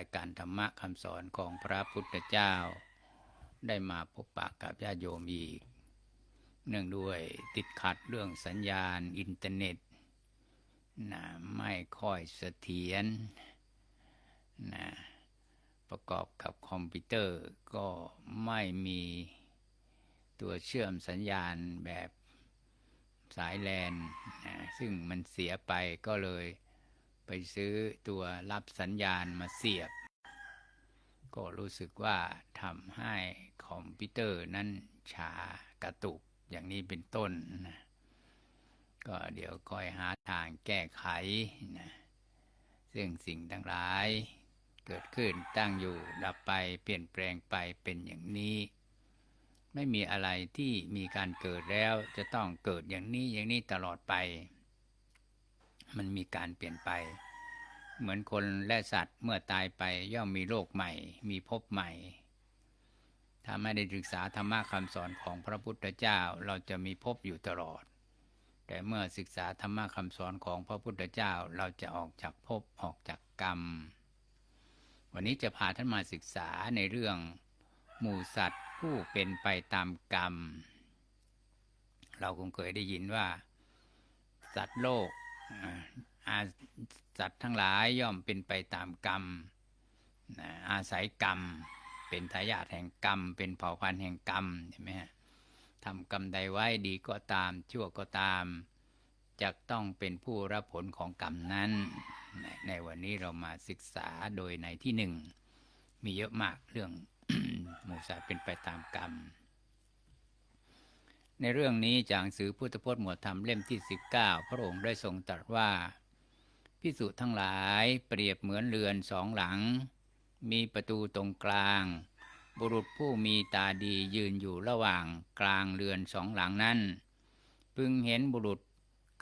ายการธรรมะคำสอนของพระพุทธเจ้า ได้มาพบปะกับญาติโยมอีก เนื่องด้วยติดขัดเรื่องสัญญาณอินเทอร์เน็ตนะไม่ค่อยเสถียรนะประกอบกับคอมพิวเตอร์ก็ไม่มีตัวเชื่อมสัญญาณแบบสายแลนนะซึ่งมันเสียไปก็เลย ไปซื้อตัวรับสัญญาณมาเสียบ ก็รู้สึกว่าทำให้คอมพิวเตอร์นั้นชากระตุกอย่างนี้เป็นต้นนะก็เดี๋ยวคอยหาทางแก้ไขนะซึ่งสิ่งทั้งหลายเกิดขึ้นตั้งอยู่ดับไปเปลี่ยนแปลงไปเป็นอย่างนี้ ไม่มีอะไรที่มีการเกิดแล้วจะต้องเกิดอย่างนี้อย่างนี้ตลอดไป มันมีการเปลี่ยนไป เหมือนคนและสัตว์เมื่อตายไปย่อมมีโลกใหม่ มีภพใหม่ ถ้าไม่ได้ศึกษาธรรมะคำสอนของพระพุทธเจ้าเราจะมีภพอยู่ตลอด แต่เมื่อศึกษาธรรมะคำสอนของพระพุทธเจ้าเราจะออกจากภพออกจากกรรม วันนี้จะพาท่านมาศึกษาในเรื่องหมู่สัตว์ผู้เป็นไปตามกรรม เราคงเคยได้ยินว่า สัตว์โลก อาสัตว์ทั้งหลายย่อมเป็นไปตามกรรม อาศัยกรรม เป็นทายาทแห่งกรรม เป็นเผ่าพันธุ์แห่งกรรมเห็นไหมฮะทำกรรมใดไว้ดีก็ตาม ชั่วก็ตามจะต้องเป็นผู้รับผลของกรรมนั้น ในวันนี้เรามาศึกษาโดยในที่หนึ่ง มีเยอะมากเรื่องหมูสัตว์เป็นไปตามกรรม ในเรื่องนี้จากสือพุทธพจน์หมวดธรรมเล่มที่ 19 พระองค์ได้ทรงตรัสว่าพิสุทั้งหลายเปรียบเหมือนเรือนสองหลัง มีประตูตรงกลาง บุรุษผู้มีตาดียืนอยู่ระหว่างกลางเรือนสองหลังนั้น พึงเห็นบุรุษ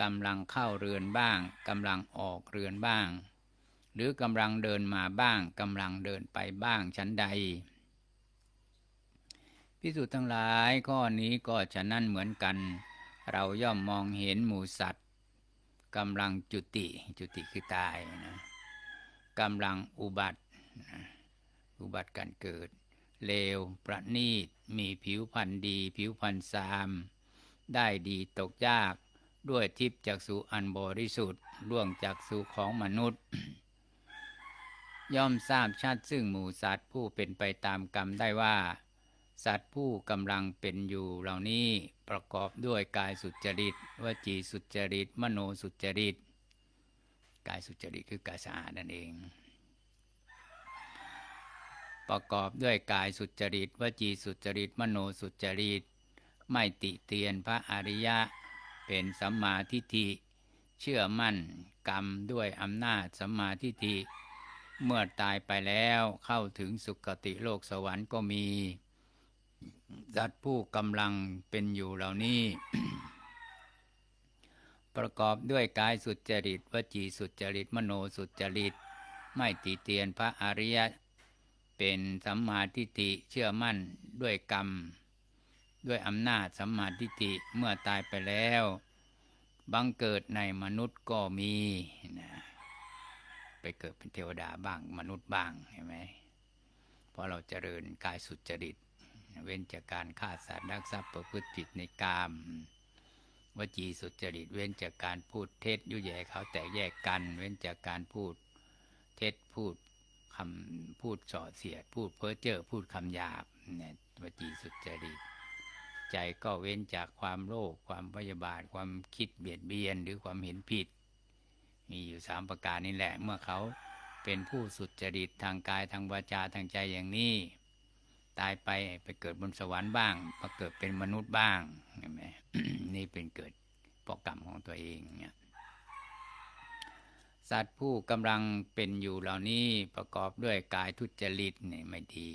กำลังเข้าเรือนบ้างกำลังออกเรือนบ้าง หรือกำลังเดินมาบ้างกำลังเดินไปบ้างชั้นใด พิสูจน์ทั้งหลายข้อนี้ก็ฉะนั้นเหมือนกัน เราย่อมมองเห็นหมูสัตว์กำลังจุติจุติคือตายนะกำลังอุบัติอุบัติการเกิด เลวประณีตมีผิวพรรณดี ผิวพรรณซาม ได้ดีตกยากด้วยทิพย์จากสูอันบริสุทธิ์ล่วงจากสูของมนุษย์ ย่อมทราบชัดซึ่งหมูสัตว์ผู้เป็นไปตามกรรมได้ว่า สัตว์ผู้กำลังเป็นอยู่เหล่านี้ประกอบด้วยกายสุจริตวจีสุจริต มโนสุจริต กายสุจริตคือกายสะอาดนั่นเอง ประกอบด้วยกายสุจริตวจีสุจริต มโนสุจริต ไม่ติเตียนพระอริยะ เป็นสัมมาทิฏฐิเชื่อมั่นกรรมด้วยอำนาจสัมมาทิฏฐิเมื่อตายไปแล้วเข้าถึงสุคติโลกสวรรค์ก็มี สัตว์ผู้กำลังเป็นอยู่เหล่านี้ ประกอบด้วยกายสุจริต วจีสุจริต มโนสุจริต ไม่ติเตียนพระอริยะ เป็นสัมมาทิฏฐิเชื่อมั่นด้วยกรรม ด้วยอำนาจสัมมาทิฏฐิเมื่อตายไปแล้ว บังเกิดในมนุษย์ก็มีนะไปเกิดเป็นเทวดาบ้างมนุษย์บ้างเห็นไหมเพราะเราเจริญกายสุจริต เว้นจากการฆ่าสัตว์รักทรัพย์ประพฤติผิดในกามวจีสุจริตเว้นจากการพูดเท็จยุแย่เขาแตกแยกกัน เว้นจากการพูดเท็จพูดคำพูดส่อเสียด พูดเพ้อเจ้อพูดคำหยาบเนี่ยวจีสุจริต ใจก็เว้นจากความโลภความพยาบาทความคิดเบียดเบียนหรือความเห็นผิด มีอยู่สามประการนี่แหละ เมื่อเขาเป็นผู้สุจริตทางกายทางวาจาทางใจอย่างนี้ ตายไปไปเกิดบนสวรรค์บ้างมาเกิดเป็นมนุษย์บ้างเห็นไหมนี่เป็นเกิดปกกรรมของตัวเองเนี่ยสัตว์ผู้กำลังเป็นอยู่เหล่านี้ประกอบด้วยกายทุจริตนี่ไม่ดี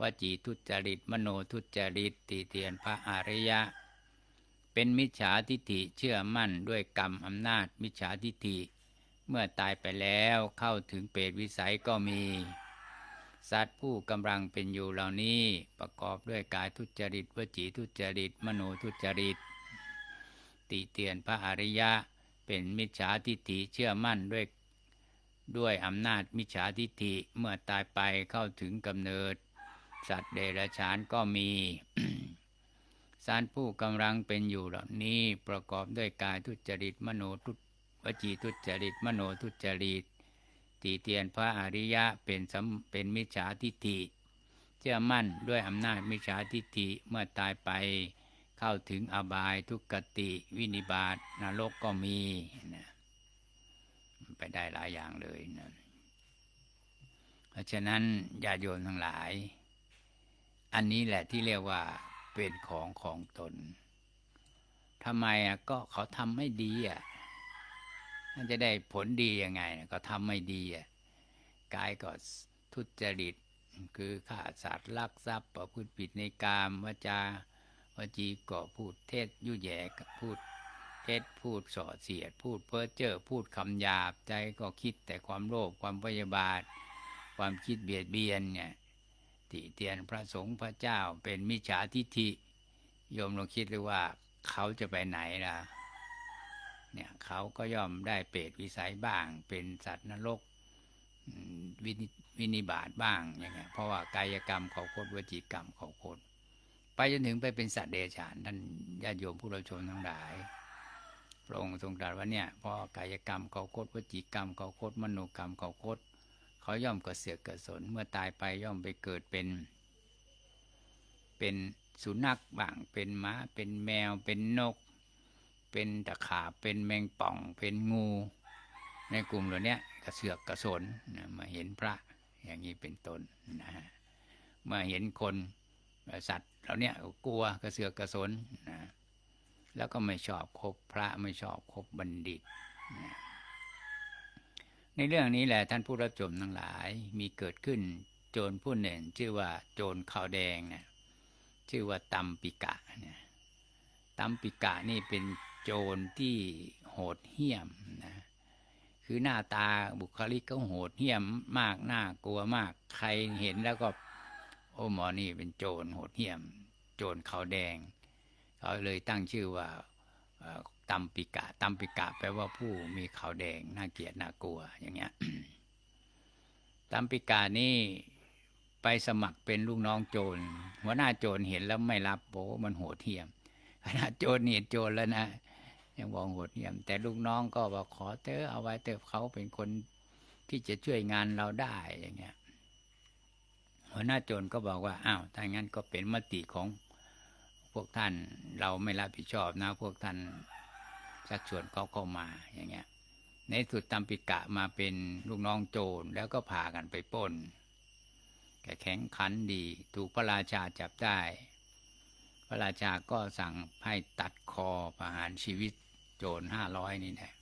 วจีทุจริต มโนทุจริตติเตียนพระอริยะ เป็นมิจฉาทิฏฐิเชื่อมั่นด้วยกรรมอำนาจมิจฉาทิฏฐิ เมื่อตายไปแล้วเข้าถึงเปรตวิสัยก็มี สัตว์ผู้กำลังเป็นอยู่เหล่านี้ประกอบด้วยกายทุจริตวจีทุจริต มโนทุจริต ติเตียนพระอริยะ เป็นมิจฉาทิฏฐิเชื่อมั่นด้วยด้วยอำนาจมิจฉาทิฏฐิเมื่อตายไปเข้าถึงกำเนิด สัตว์เดรัจฉานก็มีสารผู้กำลังเป็นอยู่เหล่านี้ประกอบด้วยกายทุจริต มโนทุวจีทุจริต มโนทุจริต ตีเตียนพระอริยะเป็นสเป็นมิจฉาทิฏฐิเชื่อมั่นด้วยอำนาจมิจฉาทิฏฐิเมื่อตายไปเข้าถึงอบายทุกขติวินิบาตนรกก็มีนะไปได้หลายอย่างเลยนะเพราะฉะนั้นญาโยมทั้งหลาย อันนี้แหละที่เรียกว่าเป็นของของตนทำไมอะก็เขาทำไม่ดีอะ มันจะได้ผลดียังไง ก็ทำไม่ดีอะกายก็ทุจริต คือฆ่าสัตว์ลักทรัพย์ประพฤติผิดในกามวาจาวจีก็พูดเท็จยุแย่พูดเท็จพูดส่อเสียด พูดเพ้อเจ้อพูดคำหยาบใจก็คิดแต่ความโลภความพยาบาท ความคิดเบียดเบียนเนี่ยติเตียนพระสงฆ์พระเจ้าเป็นมิจฉาทิฐิโยมลองคิดเลยว่าเขาจะไปไหนล่ะ เนี่ยเขาก็ย่อมได้เปรตวิสัยบ้าง เป็นสัตว์นรกวินิวินิบาตบ้างอย่างเงี้ยเพราะว่ากายกรรมเขาโคตรวจีกรรมเขาโคตรไปจนถึงไปเป็นสัตว์เดรัจฉานท่านญาติโยมผู้เราชมทั้งหลายพระองค์ทรงตรัสว่าเนี่ยเพราะกายกรรมเขาโคตรวจีกรรมเขาโคตรมโนกรรมเขาโคตรเขาย่อมกระเสือกกระสนเมื่อตายไปย่อมไปเกิดเป็น เป็นสุนัขบ้างเป็นม้าเป็นแมวเป็นนก เป็นตะขาบเป็นแมงป่องเป็นงู ในกลุ่มเหล่านี้กระเสือกกระสนนะมาเห็นพระอย่างนี้เป็นต้นนะฮะมื่อเห็นคนสัตว์เหล่านี้กลัวกระเสือกกระสนนะแล้วก็ไม่ชอบคบพระไม่ชอบคบบัณฑิตนะในเรื่องนี้แหละท่านผู้รับชมทั้งหลายมีเกิดขึ้นโจรผู้หนึ่ง ชื่อว่าโจรขาวแดงนะชื่อว่าตัมปิกะเนี่ยตัมปิกะนี่เป็น โจรที่โหดเหี้ยมนะคือหน้าตาบุคลิกก็โหดเหี้ยมมากน่ากลัวมาก ใครเห็นแล้วก็ โอ้หมอนี่เป็นโจรโหดเหี้ยม โจรขาวแดง เขาเลยตั้งชื่อว่าตัมปิกะตัมปิกะแปลว่าผู้มีขาวแดงน่าเกลียดน่ากลัวอย่างเงี้ยตัมปิกานี่ไปสมัครเป็นลูกน้องโจรหัวหน้าโจรเห็นแล้วไม่รับโอ้มันโหดเหี้ยมขณะโจรนี่โจรแล้วนะ ยังบอกโหดเหี้ยม แต่ลูกน้องก็บอกขอเตอเอาไว้เตอเขาเป็นคนที่จะช่วยงานเราได้อย่างเงี้ย หัวหน้าโจรก็บอกว่าอ้าวถ้างั้นก็เป็นมติของพวกท่านเราไม่รับผิดชอบนะ พวกท่านสักส่วนเขาเข้ามาอย่างเงี้ย ในสุดตามปิกะมาเป็นลูกน้องโจรแล้วก็พากันไปป้นแกแข็งขันดี ถูกพระราชาจับได้ พระราชาก็สั่งให้ตัดคอประหารชีวิต โจรห้าร้อยนี่แหละ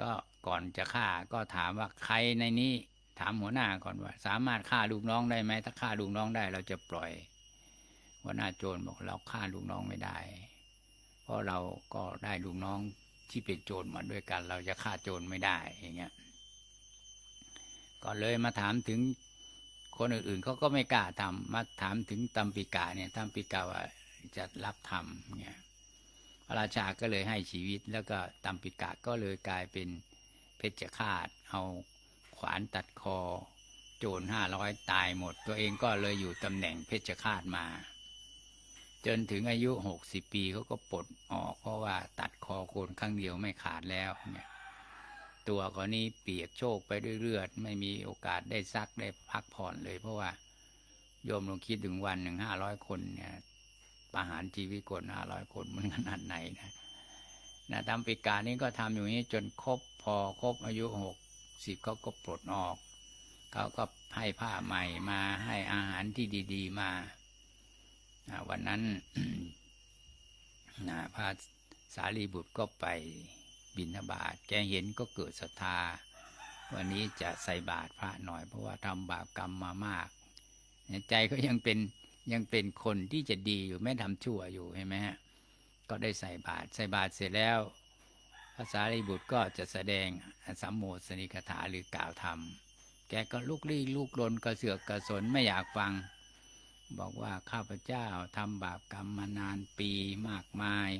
ก็ก่อนจะฆ่าก็ถามว่าใครในนี้ถามหัวหน้าก่อนว่า สามารถฆ่าลูกน้องได้ไหมถ้าฆ่าลูกน้องได้ เราจะปล่อยหัวหน้าโจรบอกเราฆ่าลูกน้องไม่ได้ เพราะเราก็ได้ลูกน้องที่เป็นโจรมาด้วยกัน เราจะฆ่าโจรไม่ได้อย่างเงี้ยก็เลยมาถามถึงคนอื่นๆเขาก็ไม่กล้าทำมาถามถึงตัมปิกาเนี่ยตัมปิกาว่าจะรับทำเนี่ย พระราชาก็เลยให้ชีวิต แล้วก็ตัมปิกาก็เลยกลายเป็นเพชฌฆาต เอาขวานตัดคอ โจรห้าร้อยตายหมด ตัวเองก็เลยอยู่ตำแหน่งเพชฌฆาตมา จนถึงอายุหกสิบปีเขาก็ปลดออก เพราะว่าตัดคอโคนครั้งเดียวไม่ขาดแล้วเนี่ยตัวก็นี้เปียกโชกไปด้วยเลือด ไม่มีโอกาสได้ซักได้พักผ่อนเลย เพราะว่าโยมลองคิดถึงวันหนึ่งห้าร้อยคนเนี่ย ประหารชีวิตคนห้าร้อยคนมันขนาดไหนนะนะตามปีกานี้ก็ทำอยู่นี้จนครบพอครบอายุหกสิบเขาก็ปลดออก เขาก็ให้ผ้าใหม่มาให้อาหารที่ดี ๆ มาวันนั้นนะพระสารีบุตรก็ไปบิณฑบาตแกเห็นก็เกิดศรัทธา วันนี้จะใส่บาตรพระหน่อยเพราะว่าทำบาปกรรมมามาก ใจก็ยังเป็น ยังเป็นคนที่จะดีอยู่ไม่ทำชั่วอยู่ใช่ไหมฮะก็ได้ใส่บาตรใส่บาตรเสร็จแล้วภาษาลิบุตรก็จะแสดงสัมโมสนิกถาหรือกล่าวธรรม แกก็ลุกลี้ลุกลนกระเสือกกระสนไม่อยากฟัง บอกว่าข้าพเจ้าทำบาปกรรมมานานปีมากมาย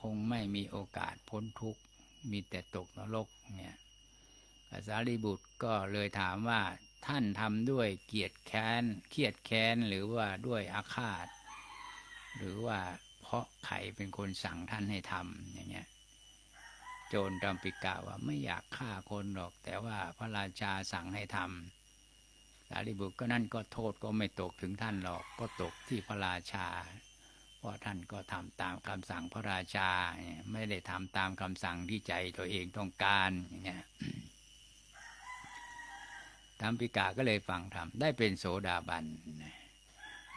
คงไม่มีโอกาสพ้นทุกข์ มีแต่ตกนรกเนี่ยพระสารีบุตรก็เลยถามว่า ท่านทำด้วยเกียรติแค้นเครียดแค้นหรือว่าด้วยอาฆาต หรือว่าเพราะใครเป็นคนสั่งท่านให้ทำอย่างเงี้ยโจรจำปิกาว่าไม่อยากฆ่าคนหรอก แต่ว่าพระราชาสั่งให้ทำสารีบุตรก็นั่นก็โทษก็ไม่ตกถึงท่านหรอกก็ตกที่พระราชา เพราะท่านก็ทำตามคำสั่งพระราชา ไม่ได้ทำตามคำสั่งที่ใจตัวเองต้องการอย่างเงี้ย มปิกาก็เลยฟังธรรมได้เป็นโสดาบัน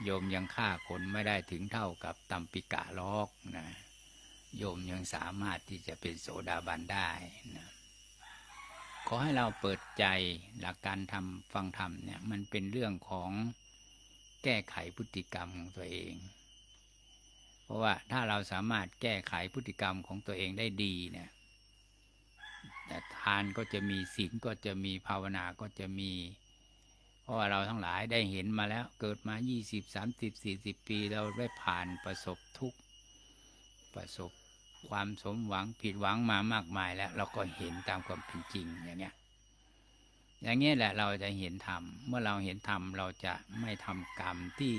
โยมยังฆ่าคนไม่ได้ถึงเท่ากับตัมปิกาลอกนะโยมยังสามารถที่จะเป็นโสดาบันได้นะขอให้เราเปิดใจหลักการทำฟังธรรมเนี่ยมันเป็นเรื่องของแก้ไขพฤติกรรมของตัวเอง เพราะว่าถ้าเราสามารถแก้ไขพฤติกรรมของตัวเองได้ดีเนี่ย แต่ทานก็จะมีศีลก็จะมีภาวนาก็จะมี เพราะว่าเราทั้งหลายได้เห็นมาแล้วเกิดมา 20 30 40 ปีเราได้ผ่านประสบทุกประสบความสมหวังผิดหวังมามากมายแล้ว เราก็เห็นตามความเป็นจริงอย่างเงี้ยอย่างเงี้ยแหละเราจะเห็นธรรมเมื่อเราเห็นธรรมเราจะไม่ทำกรรมที่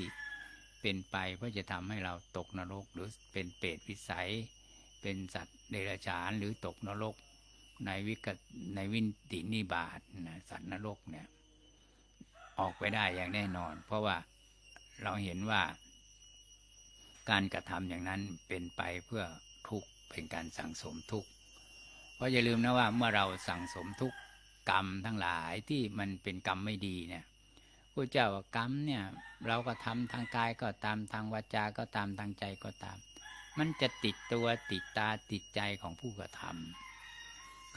เป็นไปเพื่อจะทำให้เราตกนรก หรือเป็นเปรตวิสัย เป็นสัตว์เดรัจฉานหรือตกนรก ในวิกในวินตินิบาตนะสัตว์นรกเนี่ย ออกไปได้อย่างแน่นอน เพราะว่าเราเห็นว่า การกระทำอย่างนั้นเป็นไปเพื่อทุกข์เป็นการสั่งสมทุกข์เพราะอย่าลืมนะว่าเมื่อเราสั่งสมทุกข์กรรมทั้งหลายที่มันเป็นกรรมไม่ดีเนี่ยพระเจ้าว่ากรรมเนี่ย เราก็ทำทางกายก็ตามทางวาจาก็ตามทางใจก็ตาม มันจะติดตัวติดตาติดใจของผู้กระทำ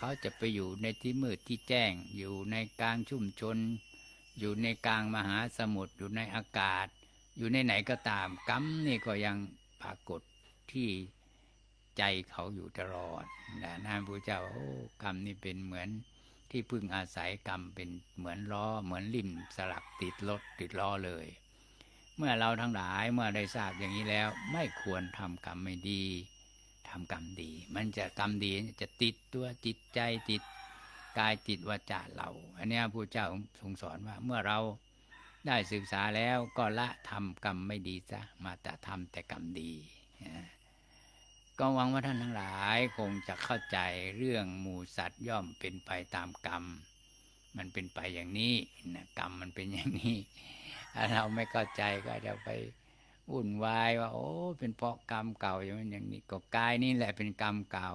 เขาจะไปอยู่ในที่มืดที่แจ้ง อยู่ในกลางชุ่มชน อยู่ในกลางมหาสมุทรอยู่ในอากาศ อยู่ในไหนก็ตามกรรมนี่ก็ยังปรากฏที่ใจเขาอยู่ตลอดนะนะพระเจ้าโอ้กรรมนี่เป็นเหมือนที่พึ่งอาศัยกรรมเป็นเหมือนล้อเหมือนลิ่มสลักติดรถติดล้อเลย เมื่อเราทั้งหลายเมื่อได้ทราบอย่างนี้แล้ว ไม่ควรทำกรรมไม่ดี ทำกรรมดี มันจะกรรมดีจะติดตัวจิตใจติดกายจิตวาจาเรา อันนี้พระเจ้าทรงสอนว่าเมื่อเราได้ศึกษาแล้วก็ละทำกรรมไม่ดีซะมาแต่ทำแต่กรรมดีนะก็หวังว่าท่านทั้งหลายคงจะเข้าใจเรื่องหมูสัตว์ย่อมเป็นไปตามกรรม มันเป็นไปอย่างนี้นะกรรมมันเป็นอย่างนี้ถ้าเราไม่เข้าใจก็จะไป วุ่นวายว่า โอ้ เป็นเพราะกรรมเก่าอย่างนั้นอย่างนี้ก็กายนี่แหละเป็นกรรมเก่า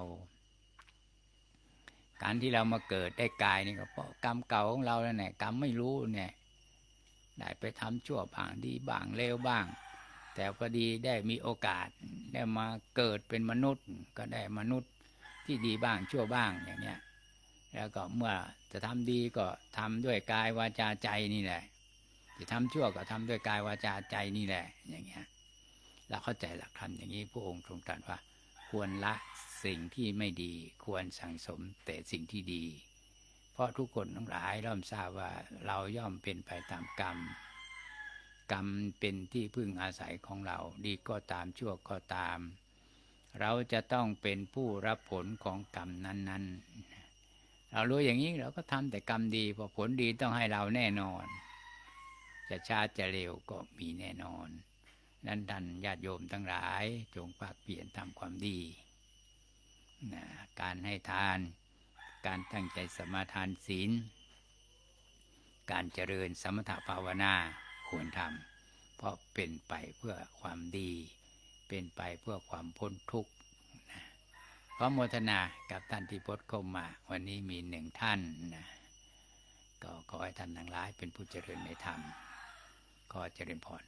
การที่เรามาเกิดได้กายนี่ก็เพราะกรรมเก่าของเราแล้วเนี่ยกรรมไม่รู้เนี่ย ได้ไปทำชั่วบ้างดีบ้างเลวบ้าง แต่พอดีได้มีโอกาสได้มาเกิดเป็นมนุษย์ ก็ได้มนุษย์ที่ดีบ้างชั่วบ้างอย่างเนี้ยแล้วก็เมื่อจะทำดีก็ทำด้วยกายวาจาใจนี่แหละ จะทำชั่วก็ทำด้วยกายวาจาใจนี่แหละ อย่างเงี้ยเราเข้าใจหลักธรรมอย่างนี้พระองค์ทรงตรัสว่า ควรละสิ่งที่ไม่ดี ควรสั่งสมแต่สิ่งที่ดี เพราะทุกคนทั้งหลายย่อมทราบว่าเราย่อมเป็นไปตามกรรม กรรมเป็นที่พึ่งอาศัยของเรา ดีก็ตามชั่วก็ตาม เราจะต้องเป็นผู้รับผลของกรรมนั้น ๆ เรารู้อย่างนี้เราก็ทำแต่กรรมดีพราะผลดีต้องให้เราแน่นอน จะช้าจะเร็วก็มีแน่นอน นั้นท่านญาติโยมทั้งหลายจงภาคเปลี่ยนทำความดีนะการให้ทาน การตั้งใจสมาทานศีล การเจริญสมถภาวนาควรทำเพราะเป็นไปเพื่อความดี เป็นไปเพื่อความพ้นทุกข์นะขอโมทนากับท่านที่พดเข้ามา วันนี้มีหนึ่งท่านนะก็ขอให้ท่านทั้งหลายเป็นผู้เจริญในธรรม ขอเจริญพร